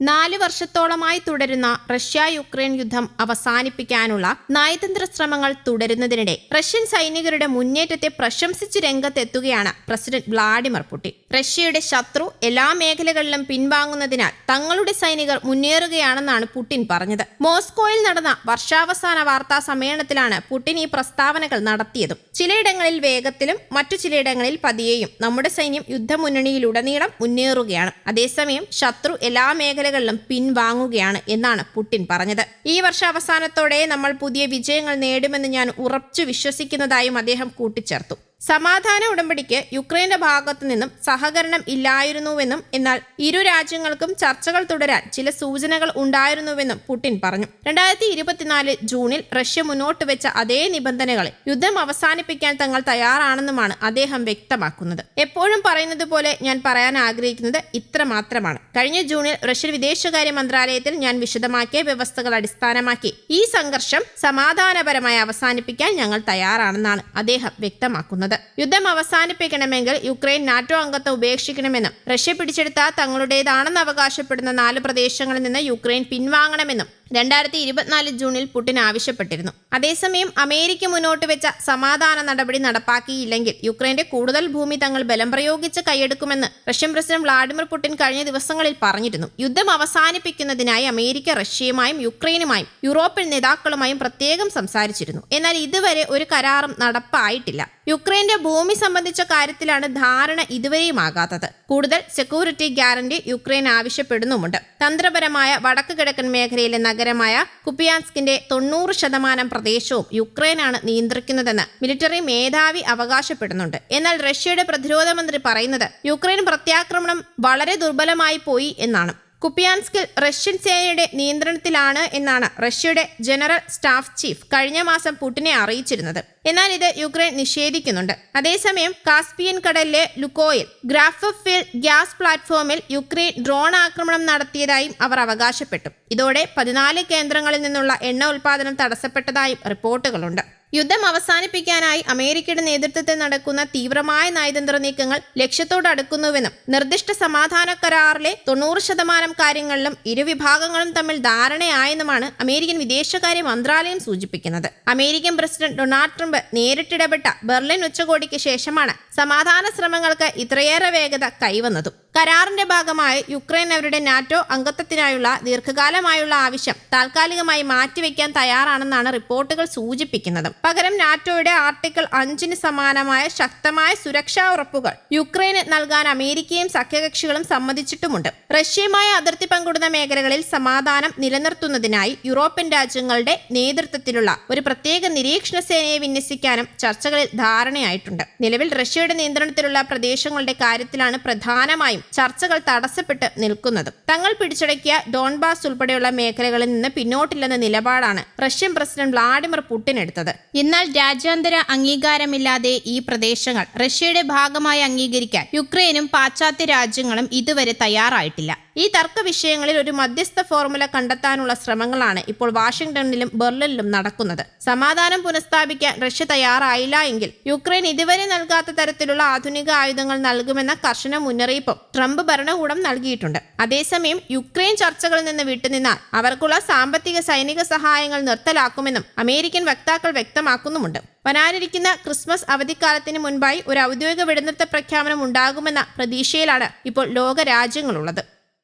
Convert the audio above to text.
നാല് വർഷത്തോളമായി തുടരുന്ന റഷ്യ യുക്രൈൻ യുദ്ധം അവസാനിപ്പിക്കാനുള്ള നയതന്ത്ര ശ്രമങ്ങൾ തുടരുന്നതിനിടെ റഷ്യൻ സൈനികരുടെ മുന്നേറ്റത്തെ പ്രശംസിച്ച് രംഗത്തെത്തുകയാണ് പ്രസിഡന്റ് വ്ളാഡിമിർ പുടിൻ. റഷ്യയുടെ ശത്രു എല്ലാ മേഖലകളിലും പിൻവാങ്ങുന്നതിനാൽ തങ്ങളുടെ സൈനികർ മുന്നേറുകയാണെന്നാണ് പുടിൻ പറഞ്ഞത്. മോസ്കോയിൽ നടന്ന വർഷാവസാന വാർത്താ സമ്മേളനത്തിലാണ് പുടിൻ ഈ പ്രസ്താവനകൾ നടത്തിയതും. ചിലയിടങ്ങളിൽ വേഗത്തിലും മറ്റു ചിലയിടങ്ങളിൽ പതിയെയും നമ്മുടെ സൈന്യം യുദ്ധമുന്നണിയിലുടനീളം മുന്നേറുകയാണ്. അതേസമയം ശത്രു എല്ലാ മേഖലകളിലും പിൻവാങ്ങുകയാണ് എന്നാണ് പുടിൻ പറഞ്ഞത്. ഈ വർഷാവസാനത്തോടെ നമ്മൾ പുതിയ വിജയങ്ങൾ നേടുമെന്ന് ഞാൻ ഉറച്ചു വിശ്വസിക്കുന്നതായും അദ്ദേഹം കൂട്ടിച്ചേർത്തു. സമാധാന ഉടമ്പടിക്ക് യുക്രൈന്റെ ഭാഗത്തു നിന്നും സഹകരണം ഇല്ലായിരുന്നുവെന്നും എന്നാൽ ഇരു രാജ്യങ്ങൾക്കും ചർച്ചകൾ തുടരാൻ ചില സൂചനകൾ ഉണ്ടായിരുന്നുവെന്നും പുടിൻ പറഞ്ഞു. രണ്ടായിരത്തി ഇരുപത്തിനാല് ജൂണിൽ റഷ്യ മുന്നോട്ട് വെച്ച അതേ നിബന്ധനകളിൽ യുദ്ധം അവസാനിപ്പിക്കാൻ തങ്ങൾ തയ്യാറാണെന്നുമാണ് അദ്ദേഹം വ്യക്തമാക്കുന്നത്. എപ്പോഴും പറയുന്നത് പോലെ ഞാൻ പറയാൻ ആഗ്രഹിക്കുന്നത് ഇത്ര മാത്രമാണ്. കഴിഞ്ഞ ജൂണിൽ റഷ്യൻ വിദേശകാര്യ മന്ത്രാലയത്തിൽ ഞാൻ വിശദമാക്കിയ വ്യവസ്ഥകൾ അടിസ്ഥാനമാക്കി ഈ സംഘർഷം സമാധാനപരമായി അവസാനിപ്പിക്കാൻ ഞങ്ങൾ തയ്യാറാണെന്നാണ് അദ്ദേഹം വ്യക്തമാക്കുന്നത്. യുദ്ധം അവസാനിപ്പിക്കണമെങ്കിൽ യുക്രൈൻ നാറ്റോ അംഗത്വം ഉപേക്ഷിക്കണമെന്നും റഷ്യ പിടിച്ചെടുത്ത തങ്ങളുടേതാണെന്ന് അവകാശപ്പെടുന്ന നാല് പ്രദേശങ്ങളിൽ നിന്ന് യുക്രൈൻ പിൻവാങ്ങണമെന്നും രണ്ടായിരത്തി ഇരുപത്തിനാല് ജൂണിൽ പുടിൻ ആവശ്യപ്പെട്ടിരുന്നു. അതേസമയം അമേരിക്ക മുന്നോട്ട് വെച്ച സമാധാന നടപടി നടപ്പാക്കിയില്ലെങ്കിൽ യുക്രൈന്റെ കൂടുതൽ ഭൂമി തങ്ങൾ ബലം പ്രയോഗിച്ച് കൈയെടുക്കുമെന്ന് റഷ്യൻ പ്രസിഡന്റ് വ്ളാഡിമിർ പുടിൻ കഴിഞ്ഞ ദിവസങ്ങളിൽ പറഞ്ഞിരുന്നു. യുദ്ധം അവസാനിപ്പിക്കുന്നതിനായി അമേരിക്ക റഷ്യയുമായും യുക്രൈനുമായും യൂറോപ്യൻ നേതാക്കളുമായും പ്രത്യേകം സംസാരിച്ചിരുന്നു. എന്നാൽ ഇതുവരെ ഒരു കരാറും നടപ്പായിട്ടില്ല. യുക്രൈന്റെ ഭൂമി സംബന്ധിച്ച കാര്യത്തിലാണ് ധാരണ ഇതുവരെയും ആകാത്തത് കൂടുതൽ സെക്യൂരിറ്റി ഗ്യാരണ്ടി യുക്രൈൻ ആവശ്യപ്പെടുന്നുമുണ്ട്. തന്ത്രപരമായ വടക്കു കിഴക്കൻ മേഖലയിലെ നഗരമായ കുപ്പിയാൻസ്കിന്റെ തൊണ്ണൂറ് ശതമാനം പ്രദേശവും യുക്രൈനാണ് നിയന്ത്രിക്കുന്നതെന്ന് മിലിറ്ററി മേധാവി അവകാശപ്പെടുന്നുണ്ട്. എന്നാൽ റഷ്യയുടെ പ്രതിരോധ മന്ത്രി പറയുന്നത് യുക്രൈൻ പ്രത്യാക്രമണം വളരെ ദുർബലമായി പോയി എന്നാണ്. കുപ്പിയാൻസ്കിൽ റഷ്യൻ സേനയുടെ നിയന്ത്രണത്തിലാണ് എന്നാണ് റഷ്യയുടെ ജനറൽ സ്റ്റാഫ് ചീഫ് കഴിഞ്ഞ മാസം പുടിനെ അറിയിച്ചിരുന്നത്. എന്നാൽ ഇത് യുക്രൈൻ നിഷേധിക്കുന്നുണ്ട്. അതേസമയം കാസ്പിയൻ കടലിലെ ലുക്കോയിൽ ഗ്രാഫഫിൽ ഗ്യാസ് പ്ലാറ്റ്ഫോമിൽ യുക്രൈൻ ഡ്രോൺ ആക്രമണം നടത്തിയതായും അവർ അവകാശപ്പെട്ടു. ഇതോടെ പതിനാല് കേന്ദ്രങ്ങളിൽ നിന്നുള്ള എണ്ണ ഉൽപാദനം തടസ്സപ്പെട്ടതായും റിപ്പോർട്ടുകളുണ്ട്. യുദ്ധം അവസാനിപ്പിക്കാനായി അമേരിക്കയുടെ നേതൃത്വത്തിൽ നടക്കുന്ന തീവ്രമായ നയതന്ത്ര നീക്കങ്ങൾ ലക്ഷ്യത്തോടടുക്കുന്നുവെന്നും നിർദ്ദിഷ്ട സമാധാന കരാറിലെ തൊണ്ണൂറ് ശതമാനം കാര്യങ്ങളിലും ഇരുവിഭാഗങ്ങളും തമ്മിൽ ധാരണയായെന്നുമാണ് അമേരിക്കൻ വിദേശകാര്യ മന്ത്രാലയം സൂചിപ്പിക്കുന്നത്. അമേരിക്കൻ പ്രസിഡന്റ് ഡൊണാൾഡ് ട്രംപ് നേരിട്ടിടപെട്ട ബെർലിൻ ഉച്ചകോടിക്ക് ശേഷമാണ് സമാധാന ശ്രമങ്ങൾക്ക് ഇത്രയേറെ വേഗത കൈവന്നതും. കരാറിന്റെ ഭാഗമായി യുക്രൈൻ അവരുടെ നാറ്റോ അംഗത്വത്തിനായുള്ള ദീർഘകാലമായുള്ള ആവശ്യം താൽക്കാലികമായി മാറ്റിവെക്കാൻ തയ്യാറാണെന്നാണ് റിപ്പോർട്ടുകൾ സൂചിപ്പിക്കുന്നത്. പകരം നാറ്റോയുടെ ആർട്ടിക്കിൾ അഞ്ചിന് സമാനമായ ശക്തമായ സുരക്ഷാ ഉറപ്പുകൾ യുക്രൈന് നൽകാൻ അമേരിക്കയും സഖ്യകക്ഷികളും സമ്മതിച്ചിട്ടുമുണ്ട്. റഷ്യയുമായി അതിർത്തി പങ്കിടുന്ന മേഖലകളിൽ സമാധാനം നിലനിർത്തുന്നതിനായി യൂറോപ്യൻ രാജ്യങ്ങളുടെ നേതൃത്വത്തിലുള്ള ഒരു പ്രത്യേക നിരീക്ഷണ സേനയെ വിന്യസിക്കാനും ചർച്ചകളിൽ ധാരണയായിട്ടുണ്ട്. നിലവിൽ റഷ്യയുടെ നിയന്ത്രണത്തിലുള്ള പ്രദേശങ്ങളുടെ കാര്യത്തിലാണ് പ്രധാനമായും ചർച്ചകൾ തടസ്സപ്പെട്ട് നിൽക്കുന്നത്. തങ്ങൾ പിടിച്ചടക്കിയ ഡോൺബാസ് ഉൾപ്പെടെയുള്ള മേഖലകളിൽ നിന്ന് പിന്നോട്ടില്ലെന്ന നിലപാടാണ് റഷ്യൻ പ്രസിഡന്റ് വ്ളാഡിമിർ പുടിൻ എടുത്തത്. എന്നാൽ രാജ്യാന്തര അംഗീകാരമില്ലാതെ ഈ പ്രദേശങ്ങൾ റഷ്യയുടെ ഭാഗമായി അംഗീകരിക്കാൻ യുക്രൈനും പാശ്ചാത്യ രാജ്യങ്ങളും ഇതുവരെ തയ്യാറായിട്ടില്ല. ഈ തർക്ക വിഷയങ്ങളിൽ ഒരു മധ്യസ്ഥ ഫോർമുല കണ്ടെത്താനുള്ള ശ്രമങ്ങളാണ് ഇപ്പോൾ വാഷിംഗ്ടണിലും ബെർലിനിലും നടക്കുന്നത്. സമാധാനം പുനഃസ്ഥാപിക്കാൻ റഷ്യ തയ്യാറായില്ല എങ്കിൽ യുക്രൈൻ ഇതുവരെ നൽകാത്ത തരത്തിലുള്ള ആധുനിക ആയുധങ്ങൾ നൽകുമെന്ന കർശന മുന്നറിയിപ്പും ട്രംപ് ഭരണകൂടം നൽകിയിട്ടുണ്ട്. അതേസമയം യുക്രൈൻ ചർച്ചകളിൽ നിന്ന് വിട്ടുനിന്നാൽ അവർക്കുള്ള സാമ്പത്തിക സൈനിക സഹായങ്ങൾ നിർത്തലാക്കുമെന്നും അമേരിക്കൻ വക്താക്കൾ വ്യക്തമാക്കുന്നുമുണ്ട്. വരാനിരിക്കുന്ന ക്രിസ്മസ് അവധിക്കാലത്തിന് മുൻപായി ഒരു ഔദ്യോഗിക വെടിനിർത്ത പ്രഖ്യാപനം ഉണ്ടാകുമെന്ന പ്രതീക്ഷയിലാണ് ഇപ്പോൾ ലോക രാജ്യങ്ങളുള്ളത്